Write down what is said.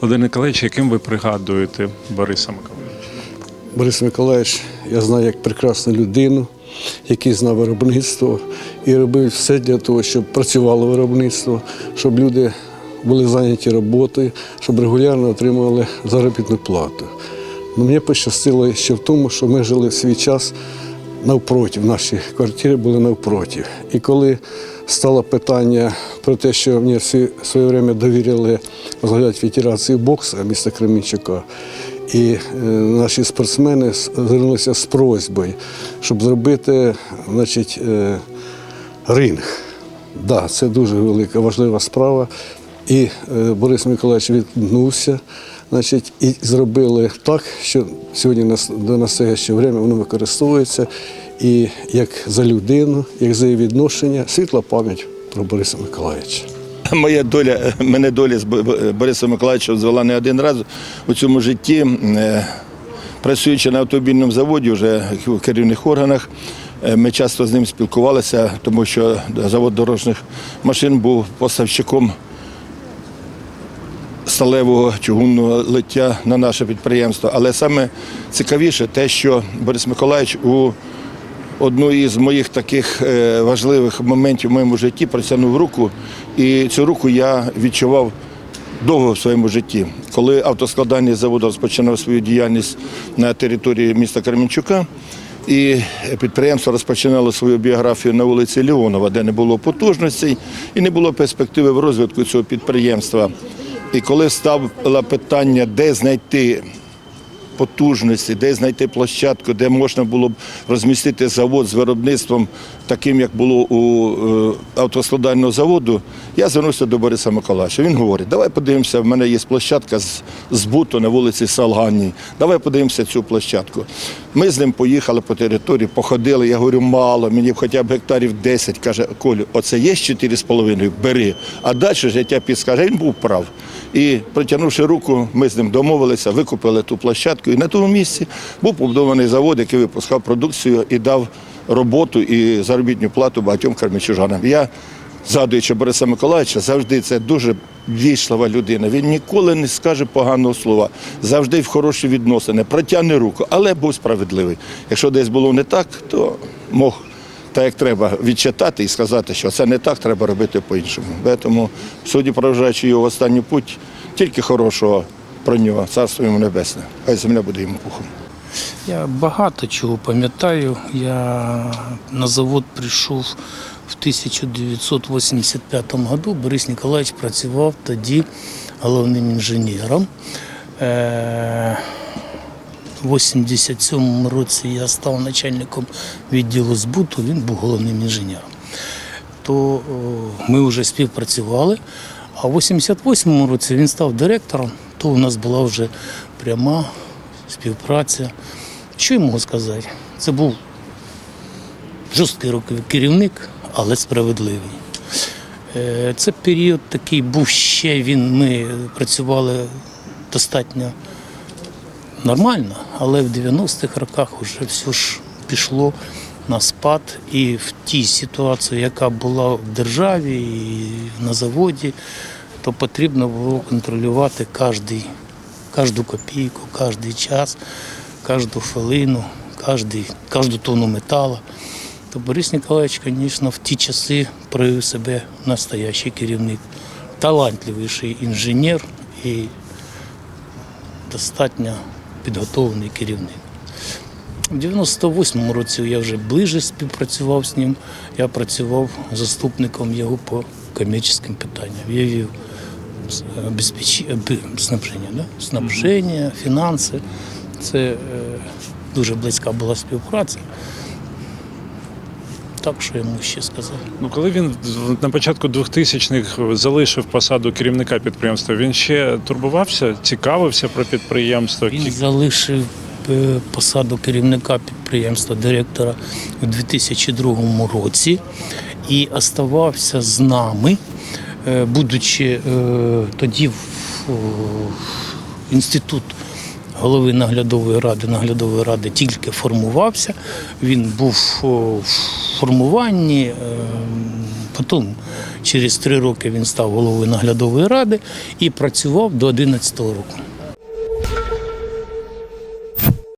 Володимир Николаївич, яким ви пригадуєте Бориса Миколаївича? Борис Миколаївич, я знаю як прекрасну людину, який знав виробництво і робив все для того, щоб працювало виробництво, щоб люди були зайняті роботою, щоб регулярно отримували заробітну плату. Ну, мені пощастило ще в тому, що ми жили в свій час навпроти, в нашій квартирі були навпроти. І коли стало питання про те, що мені всі своє время довірили возглавляти Федерацію боксу міста Кременчука, і е, наші спортсмени звернулися з просьбою, щоб зробити значить, е, ринг. Да, це дуже велика важлива справа. І е, Борис Миколаївич відгнувся, значить, і зробили так, що сьогодні нас- до настоящого время воно використовується і як за людину, як за її відношення, світла пам'ять про Бориса Миколаївича. Моя доля, мене доля з Бо- Бо- Борисом Миколаївичем звела не один раз у цьому житті. Е, Працюючи на автомобільному заводі, вже в керівних органах, е, ми часто з ним спілкувалися, тому що завод дорожніх машин був поставщиком сталевого чугунного лиття на наше підприємство. Але саме цікавіше те, що Борис Миколаївич у одну із моїх таких е, важливих моментів в моєму житті протягнув руку, і цю руку я відчував довго в своєму житті. Коли автоскладальний завод розпочинав свою діяльність на території міста Кременчука, і підприємство розпочинало свою біографію на вулиці Леонова, де не було потужностей і не було перспективи в розвитку цього підприємства. І коли стало питання, де знайти потужності, де знайти площадку, де можна було б розмістити завод з виробництвом, таким як було у е, автоскладального заводу, я звернувся до Бориса Миколаївича. Він говорить, давай подивимося, в мене є площадка з збуту на вулиці Салганній. Давай подивимося цю площадку. Ми з ним поїхали по території, походили. Я говорю, мало, мені хоча б гектарів 10. Каже, Колю, оце є 4,5, бери. А далі життя підскаже. Він був прав. І протягнувши руку, ми з ним домовилися, викупили ту площадку. І на тому місці був побудований завод, який випускав продукцію і дав роботу і заробітну плату багатьом кармічужанам. Я, згадуючи Бориса Миколаївича, завжди це дуже вічлива людина. Він ніколи не скаже поганого слова, завжди в хороші відносини, протягне руку, але був справедливий. Якщо десь було не так, то мог так як треба відчитати і сказати, що це не так, треба робити по-іншому. Тому, судді проважаючи його в останню путь, тільки хорошого про нього, царство йому небесне. Хай земля буде йому пухом. Я багато чого пам'ятаю. Я на завод прийшов в 1985 году. Борис Ніколаївич працював тоді головним інженером. Е, У 87 році я став начальником відділу збуту, він був головним інженером. То ми вже співпрацювали. А в 88-му році він став директором, то у нас була вже пряма співпраця. Що я можу сказати? Це був жорсткий керівник, але справедливий. Е, Це період такий був ще він. Ми працювали достатньо нормально, але в 90-х роках вже все ж пішло на спад. І в тій ситуації, яка була в державі і на заводі, то потрібно було контролювати кожний, кожну копійку, кожний час, кожну хвилину, кожну тонну металу. То Борис Ніколаївич, звісно, в ті часи проявив себе настоящий керівник, талантливіший інженер і достатньо підготовлений керівник. У 98-му році я вже ближче співпрацював з ним. Я працював заступником його по комерційним питанням. Я вів обезпечення, снабження, да? снабження, фінанси. Це е, дуже близька була співпраця. Так що йому ще сказати. Ну, коли він на початку 2000-х залишив посаду керівника підприємства, він ще турбувався, цікавився про підприємство. Він залишив е, посаду керівника підприємства директора у 2002 році і оставався з нами, е, будучи е, тоді в інститут голови наглядової ради, наглядової ради тільки формувався. Він був формуванні, е, потім Через три роки він став головою наглядової ради і працював до 2011 року.